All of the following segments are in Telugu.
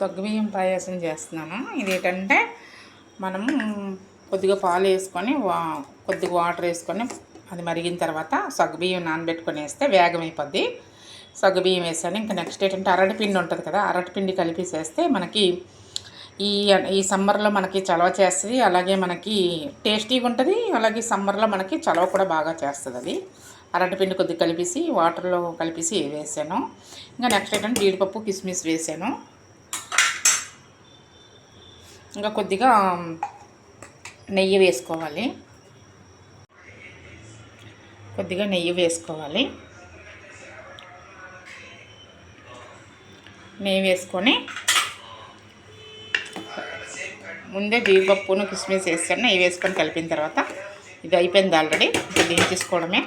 సగ్గుబియ్యం పాయసం చేస్తున్నాను. ఇది ఏంటంటే మనము కొద్దిగా పాలు వేసుకొని వా కొద్దిగా వాటర్ వేసుకొని అది మరిగిన తర్వాత సగ్గుబియ్యం నానబెట్టుకొని వేస్తే వేగం అయిపోద్ది సగ్గుబియ్యం వేసాను. ఇంకా నెక్స్ట్ ఏంటంటే అరటిపిండి ఉంటుంది కదా అరటిపిండి కలిపేసేస్తే మనకి ఈ ఈ సమ్మర్లో మనకి చలవ చేస్తుంది. అలాగే మనకి టేస్టీగా ఉంటుంది. అలాగే సమ్మర్లో మనకి చలవ కూడా బాగా చేస్తుంది అది. అరటిపిండి కొద్దిగా కలిపేసి వాటర్లో కలిపేసి వేసాను. ఇంకా నెక్స్ట్ ఏంటంటే జీడిపప్పు కిస్మిస్ వేసాను. ఇంకా కొద్దిగా నెయ్యి వేసుకోవాలి. కొద్దిగా నెయ్యి వేసుకోవాలి. నెయ్యి వేసుకొని ముందే జీడిపప్పును కిస్మిస్ వేస్తాను నెయ్యి వేసుకొని కలిపిన తర్వాత ఇది అయిపోయింది ఆల్రెడీ. ఇప్పుడు తీసుకోవడమే.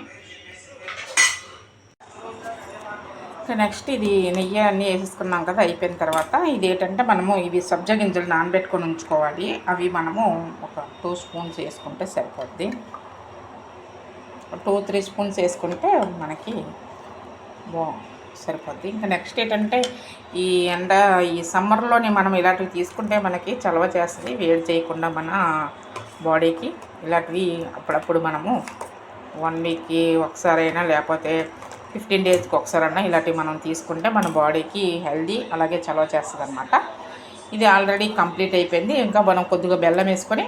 నెక్స్ట్ ఇది నెయ్యి అన్నీ వేసేసుకున్నాం కదా అయిపోయిన తర్వాత ఇది ఏంటంటే మనము ఇవి సబ్జా గింజలు నానబెట్టుకొని ఉంచుకోవాలి. అవి మనము ఒక టూ స్పూన్స్ వేసుకుంటే సరిపోద్ది. టూ త్రీ స్పూన్స్ వేసుకుంటే మనకి బా సరిపోద్ది. ఇంకా నెక్స్ట్ ఏంటంటే ఈ ఎండ ఈ సమ్మర్లోనే మనం ఇలాంటివి తీసుకుంటే మనకి చలవ చేస్తుంది వేడి చేయకుండా మన బాడీకి. ఇలాంటివి అప్పుడప్పుడు మనము వన్ వీక్కి ఒకసారైనా లేకపోతే ఫిఫ్టీన్ డేస్కి ఒకసారన్నా ఇలాంటివి మనం తీసుకుంటే మన బాడీకి హెల్దీ అలాగే చలవ చేస్తుంది అనమాట ఇది ఆల్రెడీ కంప్లీట్ అయిపోయింది. ఇంకా మనం కొద్దిగా బెల్లం వేసుకొని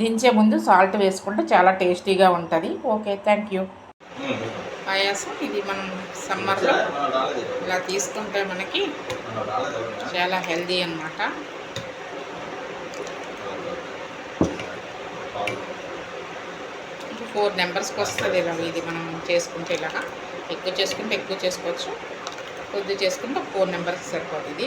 దించే ముందు సాల్ట్ వేసుకుంటే చాలా టేస్టీగా ఉంటుంది. Okay thank you. పాయాసం ఇది మనం సమ్మర్లో ఇలా తీసుకుంటే మనకి చాలా హెల్దీ అనమాట ఫోర్ నెంబర్స్కి వస్తుంది ఇలా ఇది మనం చేసుకుంటే ఇలాగా. ఎక్కువ చేసుకుంటే ఎక్కువ చేసుకోవచ్చు. కొద్ది చేసుకుంటే ఫోన్ నెంబర్కి సరిపోతుంది.